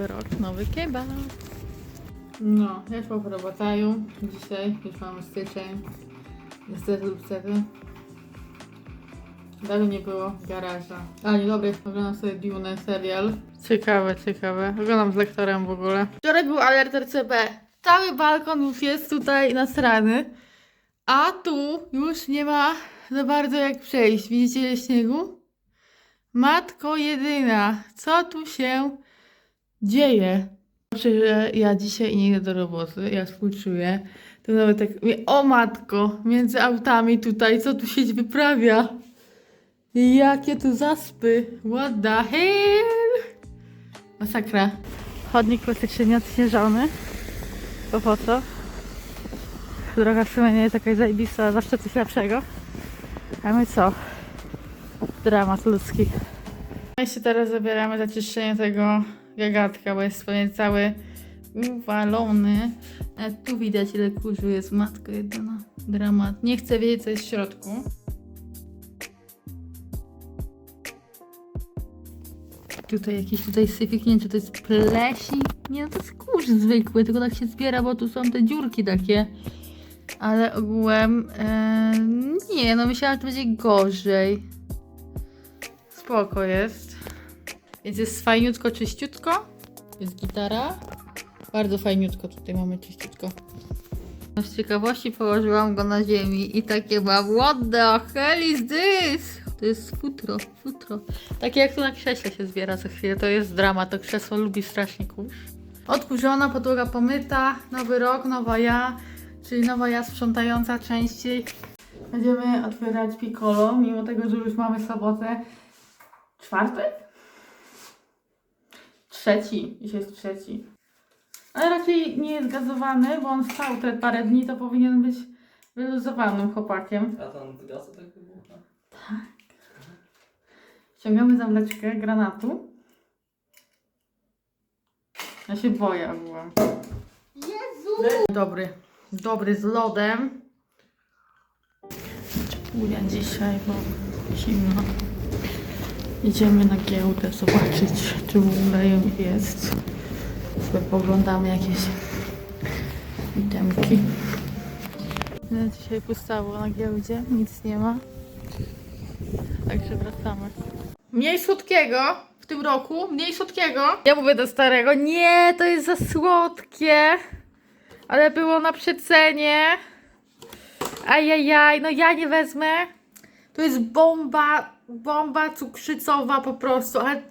Nowy rok, nowy kebab. No, jest po robotaju. Dzisiaj już mamy styczeń. Niestety lub stety. Dalej nie było garaża. A nie dobry, oglądam sobie Dune serial. Ciekawe, ciekawe. Oglądam z lektorem w ogóle. Wczoraj był alert RCB. Cały balkon już jest tutaj nasrany. A tu już nie ma za bardzo jak przejść. Widzicie śniegu? Matko jedyna, co tu się dzieje? Znaczy, że ja dzisiaj nie idę do roboty, ja współczuję. To nawet tak, o matko, między autami tutaj, co tu się wyprawia? Jakie tu zaspy, what the hell? Masakra. Chodnik klasycznie odśnieżony. To po co? Droga w sumie nie jest jakaś zajebista, zawsze coś lepszego. A my co? Dramat ludzki. My się teraz zabieramy za tego gagatka, bo jest pewnie cały uwalony. A tu widać ile kurzu jest, matko jedyna. Dramat. Nie chcę wiedzieć co jest w środku. Tutaj jakiś tutaj syfik, nie wiem czy to jest plesi. Nie no to jest kurz zwykły, tylko tak się zbiera, bo tu są te dziurki takie. Ale ogółem e, nie, no myślałam, że to będzie gorzej. Spoko jest. Więc jest fajniutko, czyściutko. Jest gitara. Bardzo fajniutko tutaj mamy czyściutko. No Z ciekawości położyłam go na ziemi i takie mam What the hell is this? To jest futro, futro. Takie jak tu na krześle się zbiera co chwilę. To jest drama. To krzesło lubi strasznie kurz. Odkurzona, podłoga pomyta. Nowy rok, nowa ja. Czyli nowa ja sprzątająca częściej. Będziemy otwierać piccolo, mimo tego, że już mamy sobotę. Czwartek? Trzeci. Dzisiaj jest trzeci. Ale raczej nie jest gazowany, bo on stał te parę dni, to powinien być wyluzowanym chłopakiem. A tam gasa tak wybucha? Ściągamy zawleczkę granatu. Ja się boję ogółem. Jezu! Dobry. Dobry z lodem. Czepulia dzisiaj, bo zimno. Idziemy na giełdę zobaczyć, czy w ogóle jest. Sobie poglądamy jakieś itemki. No, Dzisiaj pustało na giełdzie, nic nie ma. Także wracamy. Mniej słodkiego w tym roku, mniej słodkiego. Ja mówię do starego, nie, to jest za słodkie. Ale było na przecenie. Ajajaj, no ja nie wezmę. To jest bomba, bomba cukrzycowa po prostu, ale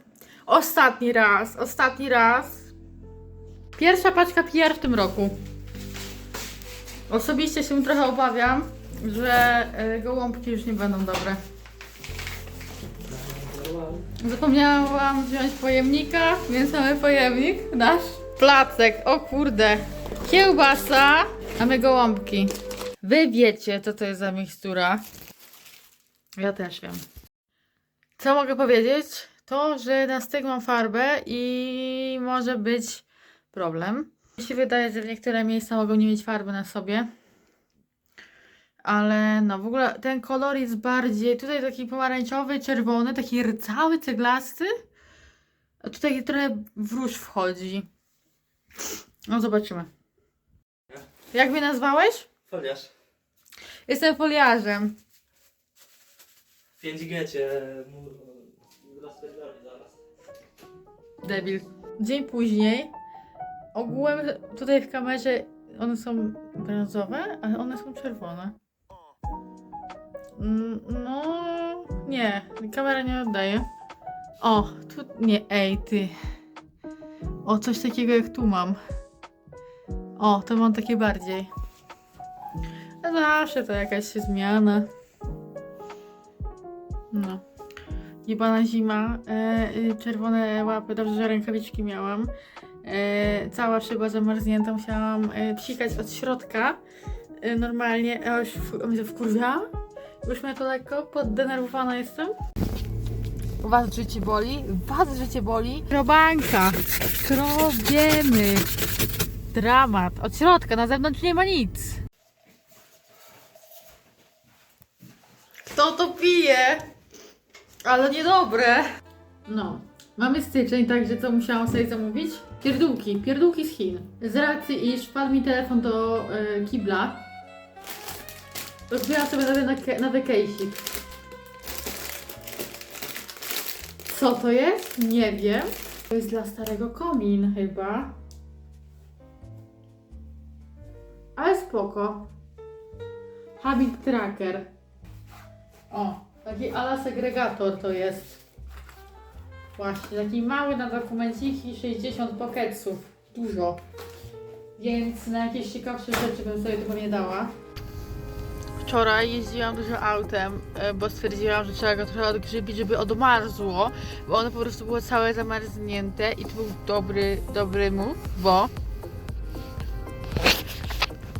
ostatni raz, ostatni raz. Pierwsza paczka PR w tym roku. Osobiście się trochę obawiam, że e, gołąbki już nie będą dobre. Zapomniałam wziąć pojemnika, więc mamy pojemnik nasz. Placek, o kurde. Kiełbasa, a my gołąbki. Wy wiecie, co to jest za mikstura. Ja też wiem. Co mogę powiedzieć? To, że na styk mam farbę i może być problem. Mi się wydaje, że w niektóre miejsca mogą nie mieć farby na sobie. Ale no w ogóle ten kolor jest bardziej tutaj taki pomarańczowy, czerwony, taki rdzały, ceglasty. A tutaj trochę w róż wchodzi. No zobaczymy. Jak mnie nazwałeś? Foliarz. Jestem foliarzem. 5G cię mu rozpierdoli zaraz. Debil. Dzień później. Ogółem tutaj w kamerze one są brązowe, ale one są czerwone. Mm, No, nie, kamera nie oddaje. O, tu nie, ej ty. O, coś takiego jak tu mam. O, to mam takie bardziej. Zawsze to jakaś zmiana. Jebana zima, e, e, czerwone łapy, dobrze, że rękawiczki miałam. E, cała szyba zamarznięta, musiałam e, psikać od środka. E, normalnie, ja już w, mnie to wkurwiała. Już mnie to lekko, poddenerwowana jestem. Was życie boli? Was życie boli? Krobanka! Krobiemy! Dramat. Od środka, na zewnątrz nie ma nic. Kto to pije? Ale niedobre. No, Mamy styczeń, także co musiałam sobie zamówić? Pierdółki, pierdółki z Chin. Z racji, iż wpadł mi telefon do e, kibla, to kupiłam sobie nowy na, nowy case'ik. Co to jest? Nie wiem. To jest dla starego komin chyba. Ale spoko. Habit tracker. O, taki ala segregator to jest. Właśnie, taki mały na dokumenciki, 60 pocketsów. Dużo. Więc na jakieś ciekawsze rzeczy bym sobie tego nie dała. Wczoraj jeździłam dużo autem, e, bo stwierdziłam, że trzeba go trochę odgrzybić, żeby odmarzło, bo ono po prostu było całe zamarznięte i to był dobry, dobry move, bo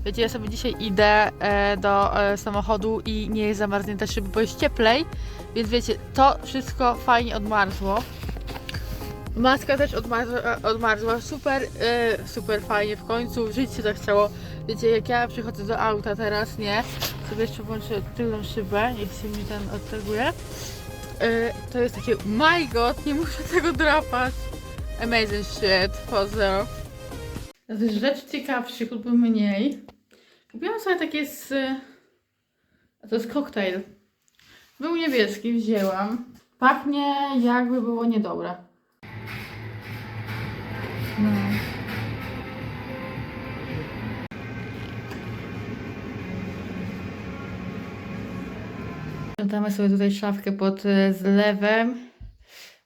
Wiecie, ja sobie dzisiaj idę e, do e, samochodu i nie jest zamarznięta szyba, bo jest cieplej, więc wiecie, to wszystko fajnie odmarzło. Maska też odmarzła, e, odmarzła. super, e, super fajnie w końcu, żyć się zachciało. Wiecie, jak ja przychodzę do auta teraz, nie, sobie jeszcze włączę tylną szybę, niech się mi ten odteguje, e, to jest takie, my god, nie muszę tego drapać. Amazing shit, pozdro. Z rzeczy ciekawszych lub mniej. Kupiłam sobie takie z... A to jest koktajl. Był niebieski, wzięłam. Pachnie jakby było niedobre. No. Damy sobie tutaj szafkę pod e, zlewem.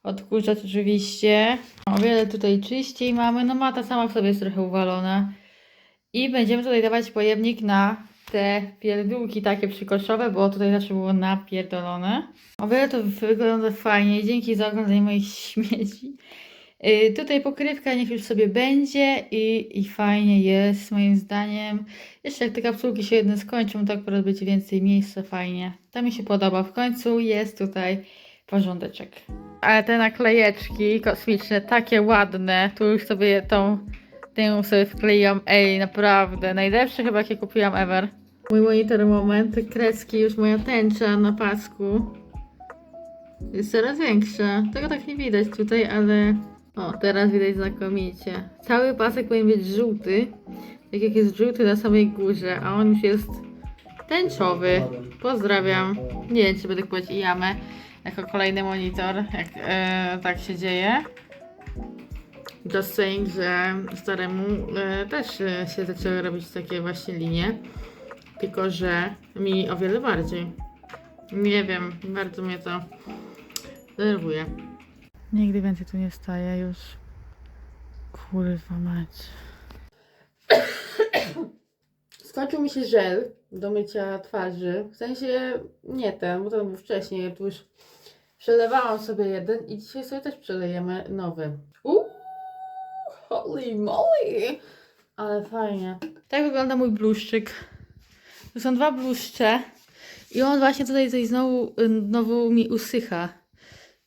Odkurzacz oczywiście. O wiele tutaj czyściej mamy. No mata sama w sobie jest trochę uwalona. I będziemy tutaj dawać pojemnik na te pierdółki takie przykoszowe, bo tutaj zawsze było napierdolone. O wiele to wygląda fajnie. Dzięki za oglądanie moich śmieci. Yy, tutaj pokrywka niech już sobie będzie i, i fajnie jest moim zdaniem. Jeszcze jak te kapsułki się jedne skończą, to akurat będzie więcej miejsca, fajnie. To mi się podoba. W końcu jest tutaj porządeczek. Ale te naklejeczki kosmiczne, takie ładne. Tu już sobie tą, tę sobie wkleiłam. Ej, naprawdę. Najlepsze chyba jakie kupiłam ever. Mój monitor moment. Kreski, już moja tęcza na pasku. Jest coraz większa. Tego tak nie widać tutaj, ale... O, teraz widać znakomicie. Cały pasek powinien być żółty. Tak jak jest żółty na samej górze, a on już jest tęczowy. Pozdrawiam. Nie wiem, czy będę kupować jamę jako kolejny monitor, jak e, tak się dzieje. Just saying, że staremu e, też e, się zaczęły robić takie właśnie linie, tylko że mi o wiele bardziej. Nie wiem, bardzo mnie to denerwuje. Nigdy więcej tu nie staję już. Kurwa mać. Skończył mi się żel do mycia twarzy. W sensie nie ten, bo ten był wcześniej. Ja tu już przelewałam sobie jeden i dzisiaj sobie też przelejemy nowy. Uuu, holy moly! Ale fajnie. Tak wygląda mój bluszczyk. Tu są dwa bluszcze i on właśnie tutaj coś znowu, znowu mi usycha.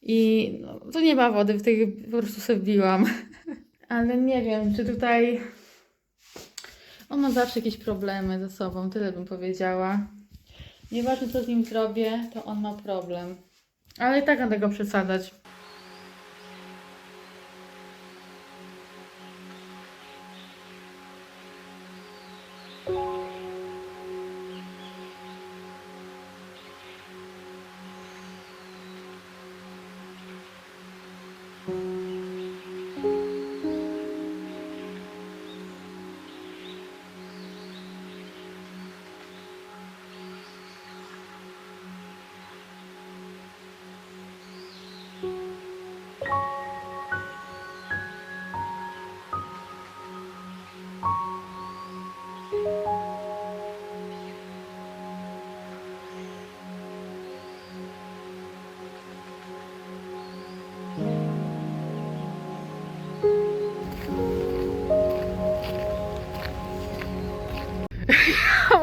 I no, tu nie ma wody, w tej po prostu sobie wbiłam. Ale nie wiem, czy tutaj on ma zawsze jakieś problemy ze sobą, tyle bym powiedziała. Nieważne co z nim zrobię, to on ma problem. Ale i tak będę go przesadzać.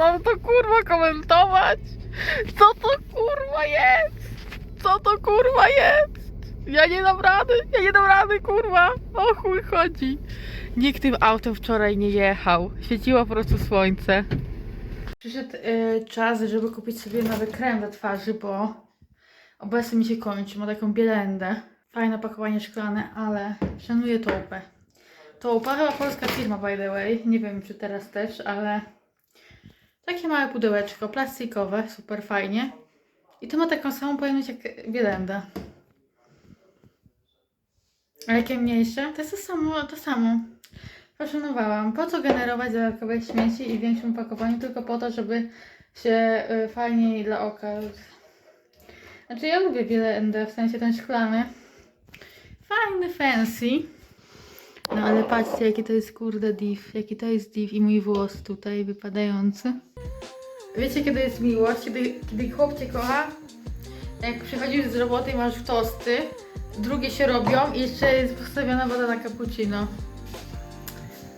Mam to kurwa komentować? Co to kurwa jest? Co to kurwa jest? Ja nie dam rady, ja nie dam rady kurwa. O chuj chodzi. Nikt tym autem wczoraj nie jechał. Świeciło po prostu słońce. Przyszedł y, czas, żeby kupić sobie nowy krem do twarzy, bo obecnie mi się kończy. Ma taką bielendę. Fajne pakowanie szklane, ale szanuję Tołpę. Tołpa chyba polska firma by the way. Nie wiem czy teraz też, ale takie małe pudełeczko, plastikowe, super fajnie. I to ma taką samą pojemność jak Bielenda. A jakie mniejsze? To jest to samo, to samo. Poszanowałam. Po co generować dodatkowe śmieci i w większym opakowaniu? Tylko po to, żeby się y, fajniej dla oka. Znaczy ja lubię wiele ND, w sensie ten szklany. Fajny, fancy. No ale patrzcie, jaki to jest kurde div, jaki to jest div i mój włos tutaj wypadający. Wiecie, kiedy jest miłość? Kiedy, kiedy chłop cię kocha, jak przychodzisz z roboty i masz tosty, drugie się robią i jeszcze jest postawiona woda na cappuccino.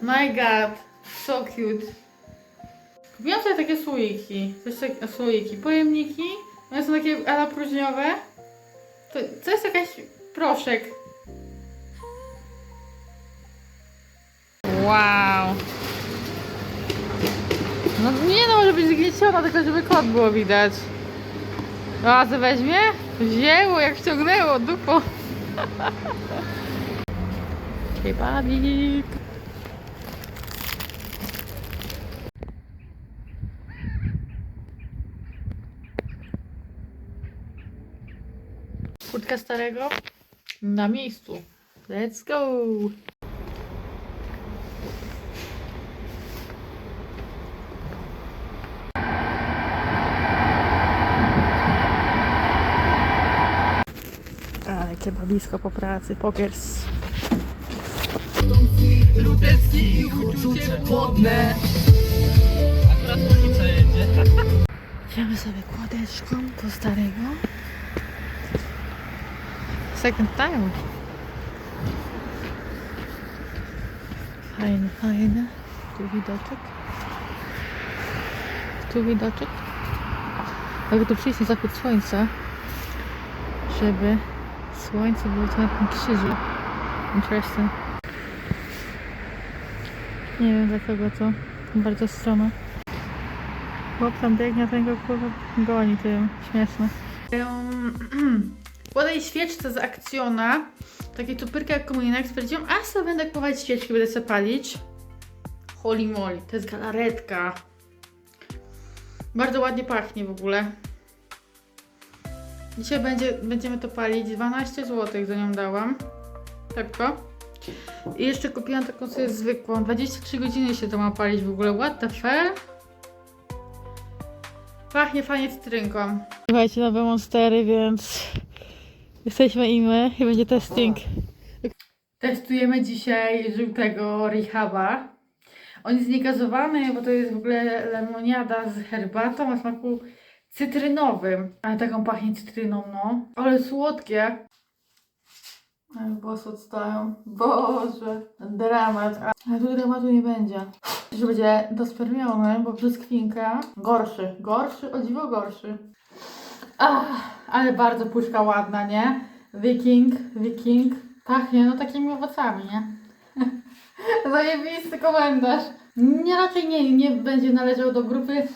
My god, so cute. Kupiłam sobie takie słoiki, coś tak, słoiki, pojemniki, one są takie ala. To, to jest jakaś proszek. Wow. No nie no, może być zgnieciona, tylko żeby kod było widać. A co weźmie? Wzięło, jak wciągnęło, dupo. Kebabik. Kurtka starego na miejscu. Let's go! Ale kebabisko po pracy, pokers. Lutecki i uczucie płodne. Akurat ulica jedzie. Idziemy sobie kładeczką do starego. Second time. Fajny, fajny. Tu widoczek. Tu widoczek. Jakby tu przyjść na zachód słońca, żeby słońce było tu na tym krzyżu. Interesting. Nie wiem dla kogo to. Bardzo stromo. Chłop tam biegnie, ten go kurwa goni tym. Śmieszne. Po tej świeczce z akcjona, takiej tupyrka jak komuninek, stwierdziłam, a sobie będę kupować świeczki, będę sobie palić. Holy moly, to jest galaretka. Bardzo ładnie pachnie w ogóle. Dzisiaj będzie, będziemy to palić. 12 zł za nią dałam. Szybko. I jeszcze kupiłam taką sobie zwykłą. 23 godziny się to ma palić w ogóle. What the fuck? Pachnie fajnie cytrynką. Słuchajcie, nowe monstery, więc jesteśmy i my i będzie testing. Testujemy dzisiaj żółtego Rehaba. On jest niegazowany, bo to jest w ogóle lemoniada z herbatą o smaku cytrynowym. Ale taką pachnie cytryną, no. Ale słodkie. Włosy odstają. Boże, dramat. Ale tu dramatu nie będzie. Że będzie dospermiony, bo brzoskwinka gorszy. Gorszy, o dziwo gorszy. Ach, ale bardzo puszka ładna, nie? Wiking, wiking. Pachnie no takimi owocami, nie? Zajebisty komentarz. Nie, raczej nie, nie będzie należał do grupy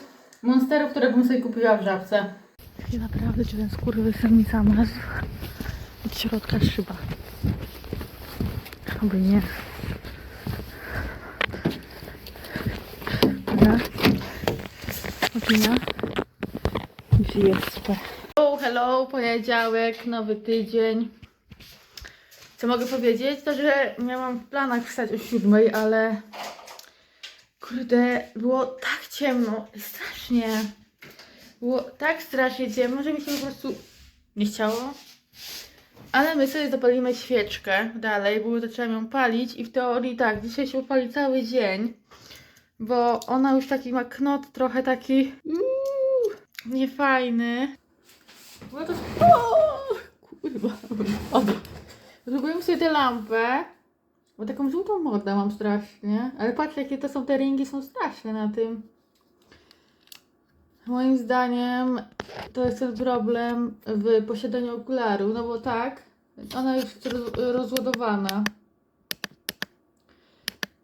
monsterów, które bym sobie kupiła w żabce. Ja naprawdę czy ten skurwysyn mi zamazł. Od środka szyba. Oby nie. Dobra. Opinia. Już jest super. Hello, hello, poniedziałek, nowy tydzień. Co mogę powiedzieć? To, że miałam w planach wstać o siódmej, ale kurde, było tak ciemno, strasznie. Było tak strasznie ciemno, że mi się po prostu nie chciało. Ale my sobie zapalimy świeczkę dalej, bo trzeba ją palić i w teorii tak, dzisiaj się upali cały dzień, bo ona już taki ma knot trochę taki uuu, niefajny. No to kurwa. Zrobiłem sobie tę lampę, bo taką żółtą mordę mam strasznie, ale patrz jakie to są te ringi, są straszne na tym. Moim zdaniem to jest ten problem w posiadaniu okularu, no bo tak, ona już jest roz, rozładowana.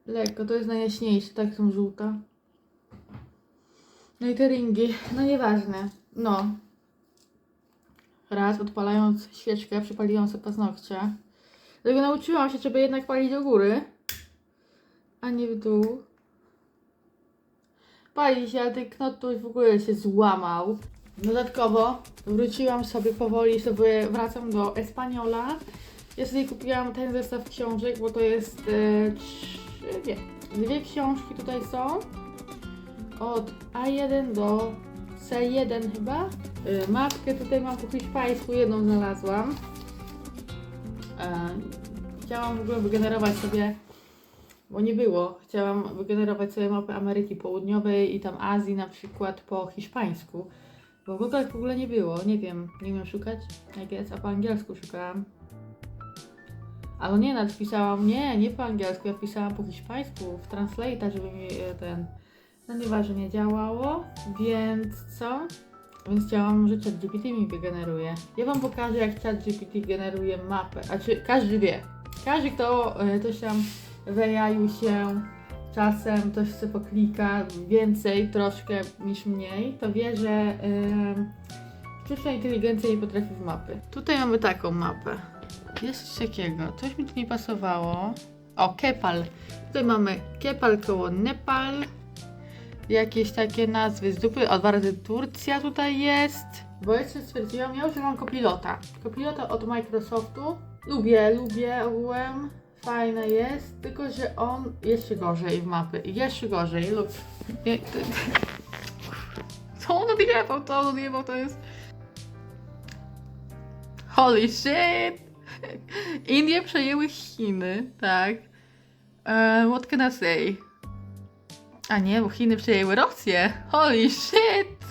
Lekko, to jest najjaśniejsze, tak są żółta. No i te ringi, no nieważne, no. raz odpalając świeczkę, przypaliłam sobie paznokcie. Dlatego nauczyłam się, żeby jednak palić do góry, a nie w dół. Pali się, ale ten knot tu w ogóle się złamał. Dodatkowo wróciłam sobie powoli, sobie wracam do Espaniola. Ja sobie kupiłam ten zestaw książek, bo to jest e, trzy, nie, dwie książki tutaj są. Od A1 do C1 chyba. E, mapkę tutaj mam po hiszpańsku, jedną znalazłam. Chciałam w ogóle wygenerować sobie, bo nie było, chciałam wygenerować sobie mapę Ameryki Południowej i tam Azji na przykład po hiszpańsku. Bo w ogóle w ogóle nie było, nie wiem, nie umiem szukać, jak jest, a po angielsku szukałam. Ale nie, nawet pisałam, nie, nie po angielsku, ja pisałam po hiszpańsku, w Translator, żeby mi e, ten, no nieważne, nie działało, więc co? Więc chciałam, że ChatGPT mi wygeneruje. Ja Wam pokażę, jak ChatGPT generuje mapę, a czy każdy wie, każdy, kto e, coś tam w się czasem coś chce poklika więcej troszkę niż mniej, to wie, że yy, sztuczna inteligencja nie potrafi w mapy. Tutaj mamy taką mapę. Jest coś takiego, coś mi tu nie pasowało. O, Kepal. Tutaj mamy Kepal koło Nepal. Jakieś takie nazwy z dupy. O, dwa razy Turcja tutaj jest. Bo jeszcze stwierdziłam, ja używam kopilota. Kopilota od Microsoftu. Lubię, lubię ogółem. Fajne jest, tylko że on jeszcze gorzej w mapy. Jeszcze gorzej, lub. Co on odjebał? To on odjebał, to jest. Holy shit! Indie przejęły Chiny, tak. E, what can I say? A nie, bo Chiny przejęły Rosję. Holy shit!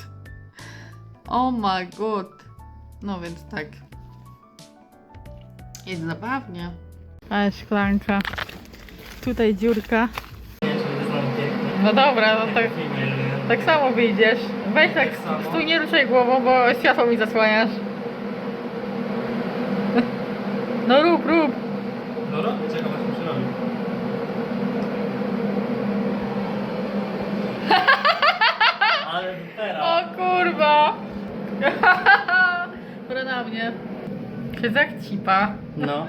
Oh my god. No więc tak. Jest zabawnie. Ale szklanka. Tutaj dziurka. No dobra, no tak, tak samo wyjdziesz. Weź tak, stój nie ruszaj głową, bo światło mi zasłaniasz. No rób, rób. No robię, czekam aż mi się robi. Ale O kurwa! Dobra na mnie. Się cipa. No.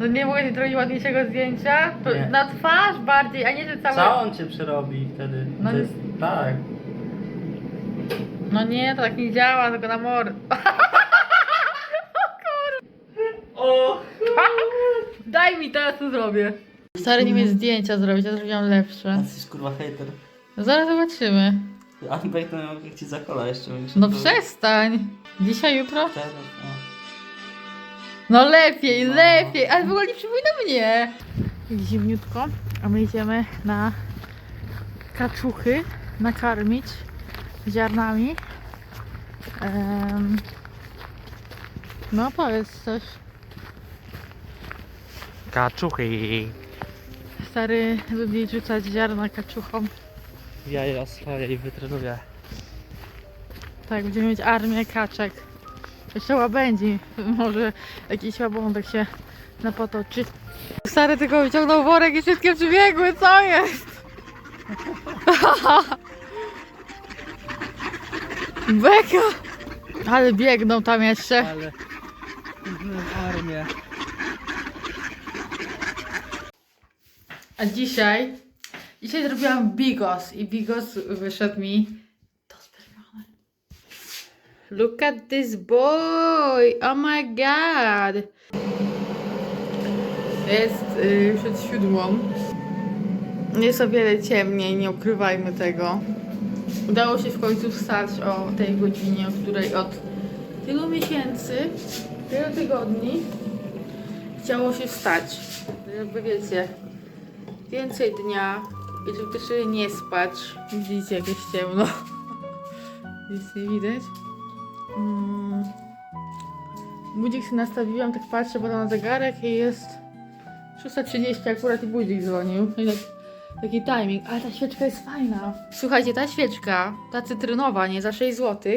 No nie mogę ci zrobić ładniejszego zdjęcia? To Nie. na twarz bardziej, a nie że całe... Co on cię przerobi wtedy? No to jest tak. No nie, to tak nie działa, tylko na mor... O! Daj mi teraz to zrobię. Stary nie mnie zdjęcia zrobić, ja zrobiłam lepsze. Jesteś kurwa hater. No zaraz zobaczymy. Anbek to miał jak ci zakola jeszcze większe. No To- przestań. Dzisiaj, jutro? Teraz, no. No lepiej, No. lepiej, ale w ogóle nie przypomina mnie. Zimniutko, a my idziemy na kaczuchy nakarmić ziarnami. Em, no powiedz coś. Kaczuchy. Stary lubi rzucać ziarna kaczuchom. Ja je oswaję i wytrenuję. Tak, będziemy mieć armię kaczek. Jeszcze łabędzi. Może jakiś łabądek się napotoczy. Stary tylko wyciągnął worek i wszystkie przybiegły. Co jest? Beka! Ale biegną tam jeszcze. Ale... armię. A dzisiaj... Dzisiaj zrobiłam bigos i bigos wyszedł mi do spermiony. Look at this boy! Oh my god! Jest y, przed siódmą. Jest o wiele ciemniej, nie ukrywajmy tego. Udało się w końcu wstać o tej godzinie, o której od tylu miesięcy, tylu tygodni chciało się wstać. Jakby wiecie, więcej dnia żeby też nie spać. Widzicie, jak jest ciemno. Nic nie widać. Mm. Budzik sobie nastawiłam, tak patrzę potem na zegarek i jest 6.30 akurat i budzik dzwonił. I tak, taki timing, ale ta świeczka jest fajna. Słuchajcie, ta świeczka, ta cytrynowa, nie za 6 zł,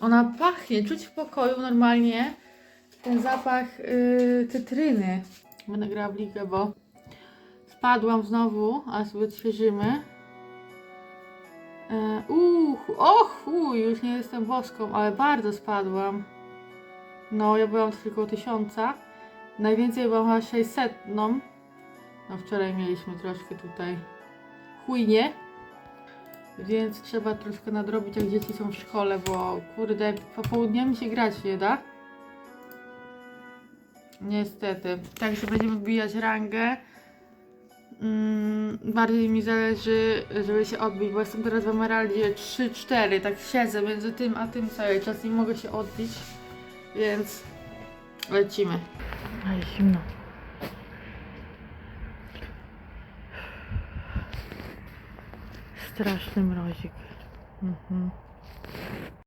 ona pachnie, czuć w pokoju normalnie ten zapach yy, cytryny. Będę grała w ligę, bo spadłam znowu, ale sobie odświeżymy. E, uch, och, uj, już nie jestem boską, ale bardzo spadłam. No, ja byłam tylko tysiąca. Najwięcej byłam chyba 600. No, no wczoraj mieliśmy troszkę tutaj chujnie. Więc trzeba troszkę nadrobić, jak dzieci są w szkole, bo kurde, popołudniami się grać nie da. Niestety. Także będziemy wbijać rangę. Mm, bardziej mi zależy, żeby się odbić, bo jestem teraz w Emeraldzie 3-4, tak siedzę między tym a tym cały czas, nie mogę się odbić, więc lecimy. Ale zimno. Straszny mrozik. Mhm.